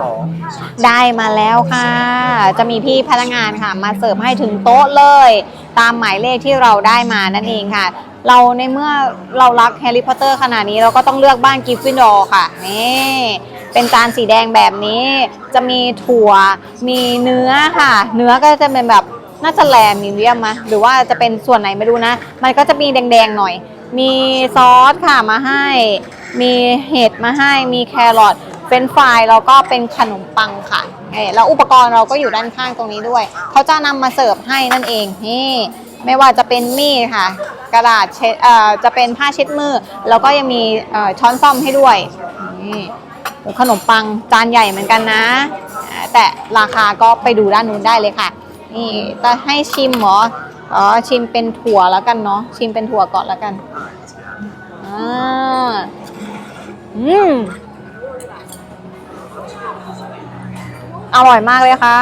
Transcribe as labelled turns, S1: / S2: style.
S1: สอง
S2: ได้มาแล้วค่ะ จะมีพี่พนักงานค่ะ มาเสิร์ฟให้ถึงโต๊ะเลย ตามหมายเลขที่เราได้มานั่นเองค่ะ เราในเมื่อเรารักแฮร์รี่พอตเตอร์ขนาดนี้เราก็ต้องเลือกบ้านกิฟฟินดอร์ค่ะนี่เป็นจานสีแดงแบบนี้ จะมีถั่วมีเนื้อค่ะ เนื้อก็จะเป็นแบบน่าจะแลมีเดียมมะหรือว่าจะเป็นส่วนไหนไม่รู้นะ มันก็จะมีแดงๆหน่อย มีซอสค่ะมาให้ มีเห็ดมาให้ มีแครอท เฟรนฟรายแล้วก็เป็นขนมปังค่ะเออแล้วอุปกรณ์เราก็อยู่ด้านข้างตรงนี้ด้วย เขาจะนำมาเสิร์ฟให้นั่นเองนี่ไม่ว่าจะเป็นมีดค่ะ กระดาษเช็ดจะเป็นผ้าเช็ดมือ แล้วก็ยังมีช้อนซ่อมให้ด้วยนี่ขนมปังจานใหญ่เหมือนกันนะ แต่ราคาก็ไปดูด้านนู้นได้เลยค่ะ นี่จะให้ชิมเหรออ๋อชิมเป็นถั่วแล้วกันเนาะชิมเป็นถั่วก่อนแล้วกันอ่าอืม อร่อยมากเลยค่ะ